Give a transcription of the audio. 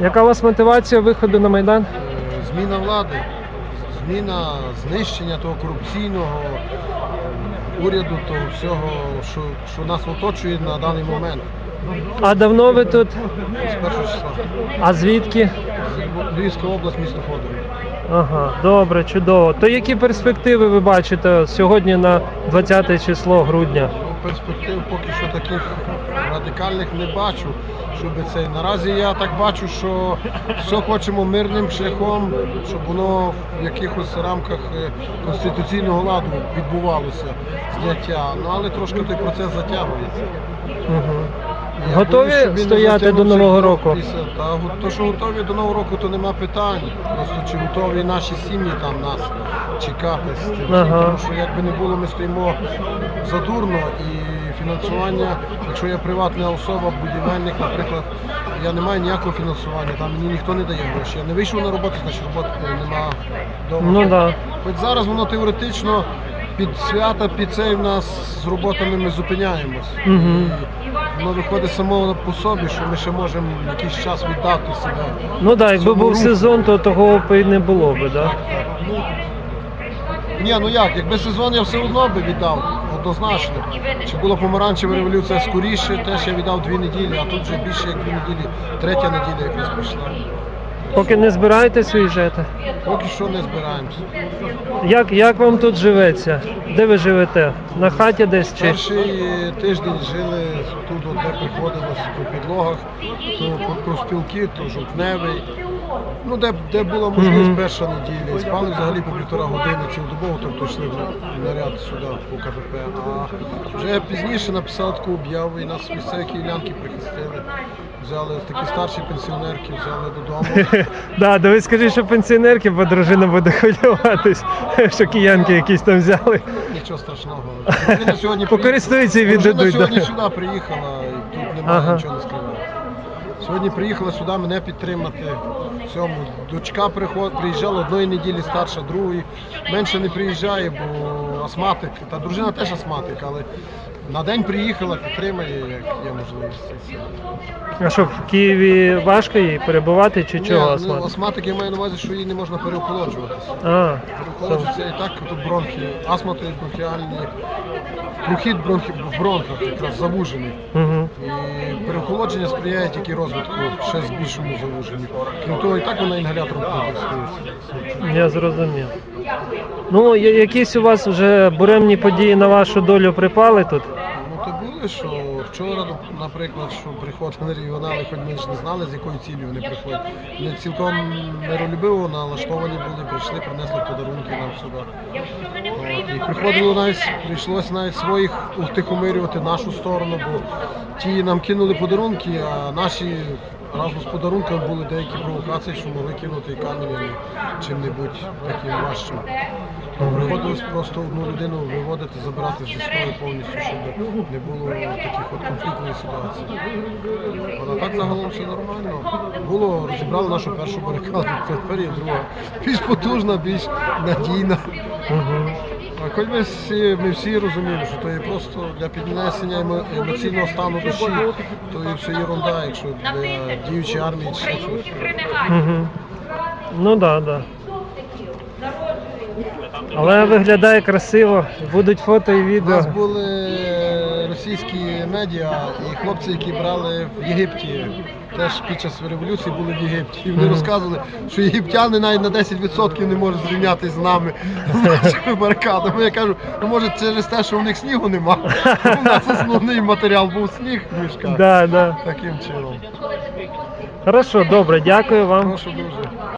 Яка у вас мотивація виходу на Майдан? Е, Зміна влади, зміна знищення того корупційного е, уряду, того всього, що, що нас оточує на даний момент. А давно ви тут? З першого числа. А звідки? Львівська область, місто Ходові. Ага, добре, чудово. То які перспективи ви бачите сьогодні на 20 число грудня? Перспектив поки що таких радикальних не бачу. Щоб це наразі я так бачу, що все хочемо мирним шляхом, щоб воно в якихось рамках е, конституційного ладу відбувалося зняття. Ну але трошки той процес затягується. Готові боюсь, він стояти до Нового року? після- Та го- то, що готові до Нового року, то нема питань. Просто чи готові наші сім'ї там нас чекати з цим. Ага. Тому що якби не було, ми стоїмо задурно і фінансування, якщо я приватна особа, будівельник, наприклад, я не маю ніякого фінансування, там мені ніхто не дає гроші. Я не вийшов на роботу, значить роботи нема вдома. Ну. Да. Хоч зараз воно теоретично під свята, під цей в нас з роботами ми зупиняємось. Мгм. Воно виходить само по собі, що ми ще можемо якийсь час віддати себе. Ну так, якби Цьому був руху. сезон, то того б і не було би, да? Ну, ні, ну як, якби сезон я все одно би віддав, однозначно. Чи була помаранчева революція скоріше, теж я віддав дві неділі, а тут вже більше як дві неділі, третя неділя якраз прийшла. Поки не збираєтесь виїжджати. Поки що не збираємося. Як, як вам тут живеться? Де ви живете? На хаті десь чи? Перший тиждень жили тут, де приходилось по підлогах, то профспілки, то жовтневий. Ну, де, де була можливість Мгм. перша неділя. І спали взагалі по півтора години цілодобово, тобто йшли в наряд сюди по КПП. А вже пізніше написали таку об'яву і нас місцеві київлянки прихистили. Взяли такі старші пенсіонерки, взяли додому. Да, да ви скажіть, що пенсіонерки, бо дружина буде хвилюватись, що киянки якісь там взяли. Нічого страшного. Покористуються і Дружина сьогодні сюди приїхала, і тут немає нічого не скривати. Сьогодні приїхала сюди мене підтримати. Всьому. дочка приход, приїжджала одної неділі старша, другої. Менше не приїжджає, бо астматик. Та дружина теж астматик, але на день приїхала, підтримає, як є можливість. А що, в Києві важко їй перебувати чи чого? Ні, ну, Асмат? астматик я маю на увазі, що їй не можна переохолоджуватися. А, Переохолоджується і так тут бронхи, астма то є бронхіальні, прохід бронхи, в бронхах якраз завужений. угу. І переохолодження сприяє тільки розвитку ще з більшому завуженню. Крім того, і так вона інгалятором користується. Я зрозумів. Ну, якісь у вас вже буремні події на вашу долю припали тут? Ну то були, що вчора, наприклад, що приходили регіонали, хоч ми ж не знали, з якою цілею вони приходять. Вони цілком миролюбиво налаштовані були, прийшли, принесли подарунки нам сюди. От, і приходило навіть, прийшлося навіть своїх утихомирювати нашу сторону, бо ті нам кинули подарунки, а наші разом з подарунками були деякі провокації, що могли кинути камінь або чим-небудь таким важчим. Приходилось просто одну людину виводити, забирати зі строю повністю, щоб не було таких от конфліктних ситуацій. Але так загалом все нормально. Було, розібрали нашу першу барикаду, тепер є друга. Більш потужна, більш надійна. Хоч ми всі, ми всі розуміємо, що то є просто для піднесення емо- емоційного стану душі, то є все ерунда, якщо для діючої армії чи щось. Угу. Ну так, да, так. Да. Але виглядає красиво, будуть фото і У відео. нас були російські медіа і хлопці, які брали в Єгипті. Теж під час революції були в Єгипті. І вони розказували, що єгиптяни навіть на 10% не можуть зрівнятися з нами, з нашими барикадами. Я кажу, ну може через те, що у них снігу нема. У нас основний матеріал був сніг в мішках. Да, да. Таким чином. Хорошо, добре, дякую вам. Прошу дуже.